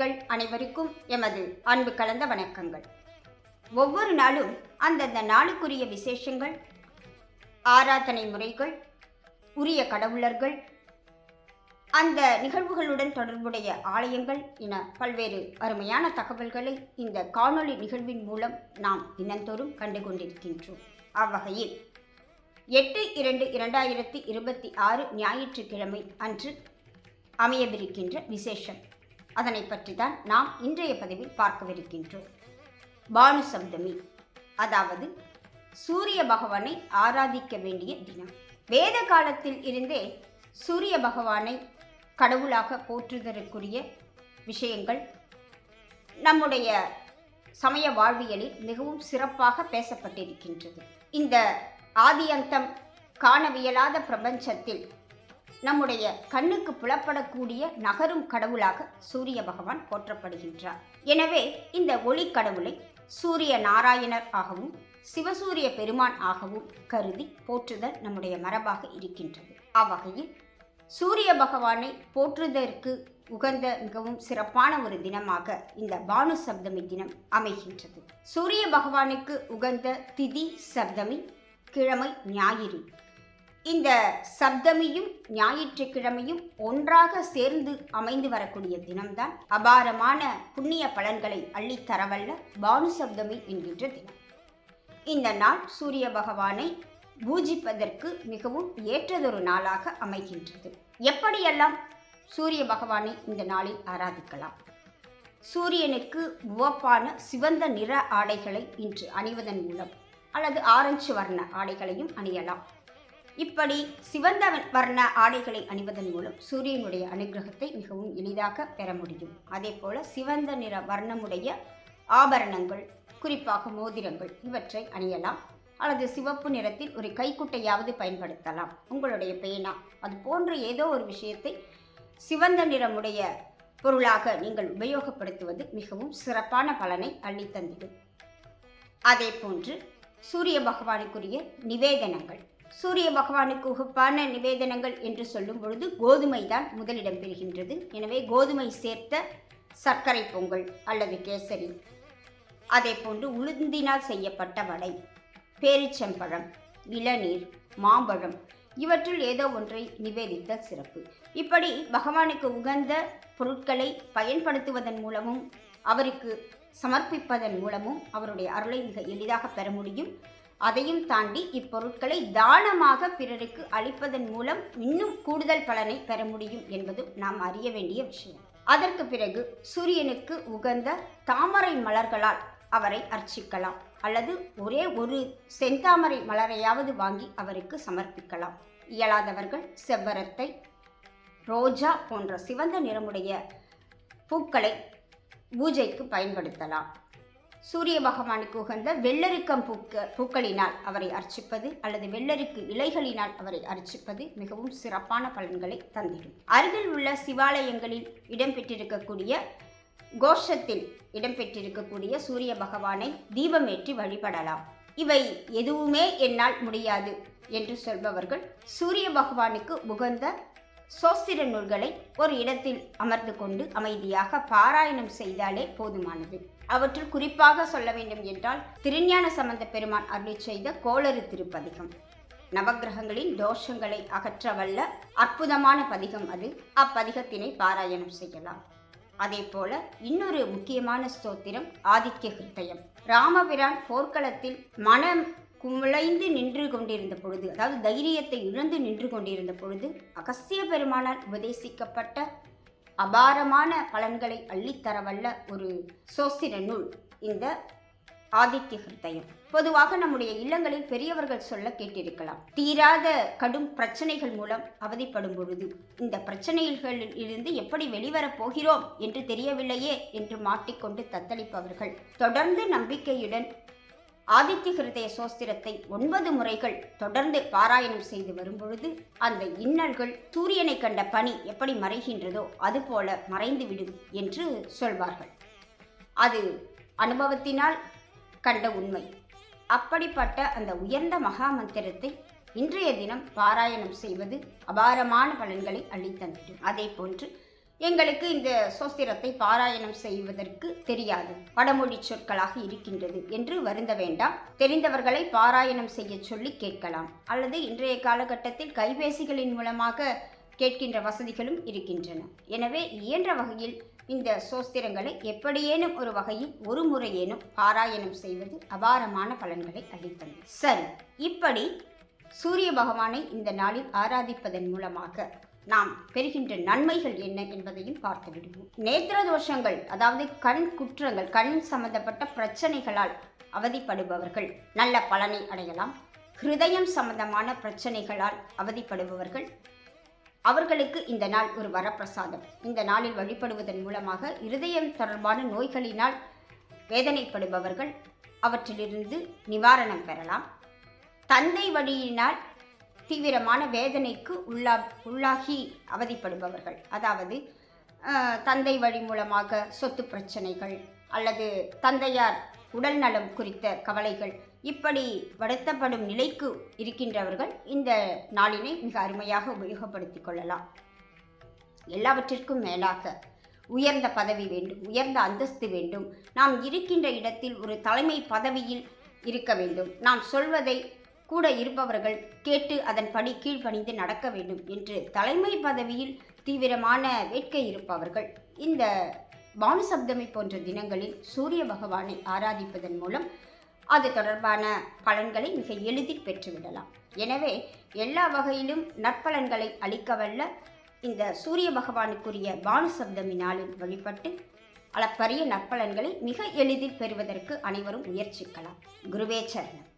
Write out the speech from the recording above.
நேயர்கள் அனைவருக்கும் எமது அன்பு கலந்த வணக்கங்கள். ஒவ்வொரு நாளும் அந்தந்த நாளுக்குரிய விசேஷங்கள் ஆராதனை முறைகள் உரிய கடவுளர்கள் அந்த நிகழ்வுகளுடன் தொடர்புடைய ஆலயங்கள் என பல்வேறு அருமையான தகவல்களை இந்த காணொளி நிகழ்வின் மூலம் நாம் தினந்தோறும் கண்டு கொண்டிருக்கின்றோம். அவ்வகையில் எட்டு இரண்டு இரண்டாயிரத்தி இருபத்தி ஆறு ஞாயிற்றுக்கிழமை அன்று அமையவிருக்கின்ற விசேஷம். அதனை பற்றி தான் நாம் இன்றைய பதிவில் பார்க்கவிருக்கின்றோம். பானு சப்தமி அதாவது சூரிய பகவானை ஆராதிக்க வேண்டிய தினம். வேத காலத்தில் இருந்தே சூரிய பகவானை கடவுளாக போற்றுதற்குரிய விஷயங்கள் நம்முடைய சமய வாழ்வியலில் மிகவும் சிறப்பாக பேசப்பட்டிருக்கின்றது. இந்த ஆதியந்தம் காணவியலாத பிரபஞ்சத்தில் நம்முடைய கண்ணுக்கு புலப்படக்கூடிய நகரும் கடவுளாக சூரிய பகவான் போற்றப்படுகின்றார். எனவே இந்த ஒளி கடவுளை சூரிய நாராயணர் ஆகவும் சிவசூரிய பெருமான் ஆகவும் கருதி போற்றுதல் நம்முடைய மரபாக இருக்கின்றது. அவ்வகையில் சூரிய பகவானை போற்றுதற்கு உகந்த மிகவும் சிறப்பான ஒரு தினமாக இந்த பானு சப்தமி தினம் அமைகின்றது. சூரிய பகவானுக்கு உகந்த திதி சப்தமி கிழமை ஞாயிறு. இந்த சப்தமியும் ஞாயிற்றுக்கிழமையும் ஒன்றாக சேர்ந்து அமைந்து வரக்கூடிய தினம்தான் அபாரமான புண்ணிய பலன்களை அள்ளித்தரவல்ல பானு சப்தமி என்கின்ற தினம். இந்த நாள் சூரிய பகவானை பூஜிப்பதற்கு மிகவும் ஏற்றதொரு நாளாக அமைகின்றது. எப்படியெல்லாம் சூரிய பகவானை இந்த நாளில் ஆராதிக்கலாம்? சூரியனுக்கு உவப்பான சிவந்த நிற ஆடைகளை இன்று அணிவதன் மூலம் அல்லது ஆரஞ்சு வர்ண ஆடைகளையும் அணியலாம். இப்படி சிவந்த வர்ண ஆடைகளை அணிவதன் மூலம் சூரியனுடைய அனுகிரகத்தை மிகவும் எளிதாக பெற முடியும். அதே போல சிவந்த நிற வர்ணமுடைய ஆபரணங்கள் குறிப்பாக மோதிரங்கள் இவற்றை அணியலாம். அல்லது சிவப்பு நிறத்தில் ஒரு கைக்குட்டையாவது பயன்படுத்தலாம். உங்களுடைய பேனா அது போன்ற ஏதோ ஒரு விஷயத்தை சிவந்த நிறமுடைய பொருளாக நீங்கள் உபயோகப்படுத்துவது மிகவும் சிறப்பான பலனை அள்ளித்தந்திடும் அதே போன்று சூரிய பகவானுக்குரிய நிவேதனங்கள் சூரிய பகவானுக்கு உகப்பான நிவேதனங்கள் என்று சொல்லும் பொழுது கோதுமை தான் முதலிடம் பெறுகின்றது. எனவே கோதுமை சேர்த்த சர்க்கரை பொங்கல் அல்லது கேசரி அதே போன்று உளுந்தினால் செய்யப்பட்ட வடை பேரிச்சம்பழம் இளநீர் மாம்பழம் இவற்றுள் ஏதோ ஒன்றை நிவேதித்தல் சிறப்பு. இப்படி பகவானுக்கு உகந்த பொருட்களை பயன்படுத்துவதன் மூலமும் அவருக்கு சமர்ப்பிப்பதன் மூலமும் அவருடைய அருளை மிக எளிதாக பெற முடியும். அதையும் தாண்டி இப்பொருட்களை தானமாக பிறருக்கு அளிப்பதன் மூலம் இன்னும் கூடுதல் பலனை பெற முடியும் என்பதும் நாம் அறிய வேண்டிய விஷயம். அதற்கு பிறகு சூரியனுக்கு உகந்த தாமரை மலர்களால் அவரை அர்ச்சிக்கலாம். அல்லது ஒரே ஒரு செந்தாமரை மலரையாவது வாங்கி அவருக்கு சமர்ப்பிக்கலாம். இயலாதவர்கள் செவ்வரத்தை ரோஜா போன்ற சிவந்த நிறமுடைய பூக்களை பூஜைக்கு பயன்படுத்தலாம். சூரிய பகவானுக்கு உகந்த வெள்ளரிக்கம் பூக்க பூக்களினால் அவரை அர்ச்சிப்பது அல்லது வெள்ளரிக்கு இலைகளினால் அவரை அர்ச்சிப்பது மிகவும் சிறப்பான பலன்களை தந்திடும். அருகில் உள்ள சிவாலயங்களில் இடம்பெற்றிருக்கக்கூடிய கோஷத்தில் இடம்பெற்றிருக்கக்கூடிய சூரிய பகவானை தீபமேற்றி வழிபடலாம். இவை எதுவுமே என்னால் முடியாது என்று சொல்பவர்கள் சூரிய பகவானுக்கு உகந்த சோஸ்திர நூல்களை ஒரு இடத்தில் அமர்ந்து கொண்டு அமைதியாக பாராயணம் செய்தாலே போதுமானது. அவற்றுள் குறிப்பாக சொல்ல வேண்டும் என்றால் திருஞான சம்பந்த பெருமான் அருளி செய்த கோளறு திருப்பதிகம். நவகிரகங்களின் தோஷங்களை அகற்ற வல்ல அற்புதமான பதிகம் அது. அப்பதிகத்தினை பாராயணம் செய்யலாம். அதே போல இன்னொரு முக்கியமான ஸ்தோத்திரம் ஆதித்ய ஹிருதயம். ராமபிரான் போர்க்களத்தில் மனம் குமிழைந்து நின்று கொண்டிருந்த பொழுது அதாவது தைரியத்தை இழந்து நின்று கொண்டிருந்த பொழுது அகஸ்திய பெருமானால் உபதேசிக்கப்பட்ட அபாரமான பலன்களை அள்ளித்தரவல்ல ஒரு சோஸ்திர நூல் இந்த ஆதித்ய ஹிருதயம் பொதுவாக நம்முடைய இல்லங்களில் பெரியவர்கள் சொல்ல கேட்டிருக்கலாம். தீராத கடும் பிரச்சனைகள் மூலம் அவதிப்படும் பொழுது இந்த பிரச்சனைகளில் இருந்து எப்படி வெளிவரப் போகிறோம் என்று தெரியவில்லையே என்று மாட்டிக்கொண்டு தத்தளிப்பவர்கள் தொடர்ந்து நம்பிக்கையுடன் ஆதித்ய ஹிருதய சோஸ்திரத்தை ஒன்பது முறைகள் தொடர்ந்து பாராயணம் செய்து வரும்பொழுது அந்த இன்னல்கள் சூரியனை கண்ட பனி எப்படி மறைகின்றதோ அதுபோல மறைந்துவிடும் என்று சொல்வார்கள். அது அனுபவத்தினால் கண்ட உண்மை. அப்படிப்பட்ட அந்த உயர்ந்த மகா மந்திரத்தை இன்றைய தினம் பாராயணம் செய்வது அபாரமான பலன்களை அள்ளித்தந்திடும் அதே போன்று எங்களுக்கு இந்த சோஸ்திரத்தை பாராயணம் செய்வதற்கு தெரியாது. வடமொழி சொற்களாக இருக்கின்றது என்று வருந்த வேண்டாம். தெரிந்தவர்களை பாராயணம் செய்ய சொல்லி கேட்கலாம். அல்லது இன்றைய காலகட்டத்தில் கைபேசிகளின் மூலமாக கேட்கின்ற வசதிகளும் இருக்கின்றன. எனவே இயன்ற வகையில் இந்த சோஸ்திரங்களை எப்படியேனும் ஒரு வகையில் ஒரு முறையேனும் பாராயணம் செய்வது அபாரமான பலன்களை அளித்தது சரி இப்படி சூரிய பகவானை இந்த நாளில் ஆராதிப்பதன் மூலமாக நாம் பெறுகின்ற நன்மைகள் என்ன என்பதையும் பார்த்து விடுவோம் நேத்திர தோஷங்கள் அதாவது கண் குற்றங்கள் கண் சம்பந்தப்பட்ட பிரச்சனைகளால் அவதிப்படுபவர்கள் நல்ல பலனை அடையலாம். ஹிருதயம் சம்பந்தமான பிரச்சனைகளால் அவதிப்படுபவர்கள் அவர்களுக்கு இந்த நாள் ஒரு வரப்பிரசாதம். இந்த நாளில் வழிபடுவதன் மூலமாக இருதயம் தொடர்பான நோய்களினால் வேதனைப்படுபவர்கள் அவற்றிலிருந்து நிவாரணம் பெறலாம். தந்தை வழியினால் தீவிரமான வேதனைக்கு உள்ளா உள்ளாகி அவதிப்படுபவர்கள். அதாவது தந்தை வழி மூலமாக சொத்து பிரச்சனைகள் அல்லது தந்தையார் உடல் நலம் குறித்த கவலைகள் இப்படி வருத்தப்படும் நிலைக்கு இருக்கின்றவர்கள் இந்த நாளினை மிக அருமையாக உபயோகப்படுத்திக் கொள்ளலாம். எல்லாவற்றிற்கும் மேலாக உயர்ந்த பதவி வேண்டும் உயர்ந்த அந்தஸ்து வேண்டும். நாம் இருக்கின்ற இடத்தில் ஒரு தலைமை பதவியில் இருக்க வேண்டும். நாம் சொல்வதை கூட இருப்பவர்கள் கேட்டு அதன்படி கீழ்ப்பணிந்து நடக்க வேண்டும் என்று தலைமை பதவியில் தீவிரமான வேட்கை இருப்பவர்கள். இந்த பானுசப்தமி போன்ற தினங்களில் சூரிய பகவானை ஆராதிப்பதன் மூலம் அது தொடர்பான பலன்களை மிக எளிதில் பெற்றுவிடலாம். எனவே எல்லா வகையிலும் நற்பலன்களை அளிக்கவல்ல இந்த சூரிய பகவானுக்குரிய பானுசப்தமி நாளில் வழிபட்டு அளப்பரிய நற்பலன்களை மிக எளிதில் பெறுவதற்கு அனைவரும் முயற்சிக்கலாம். குருவேச்சரணம்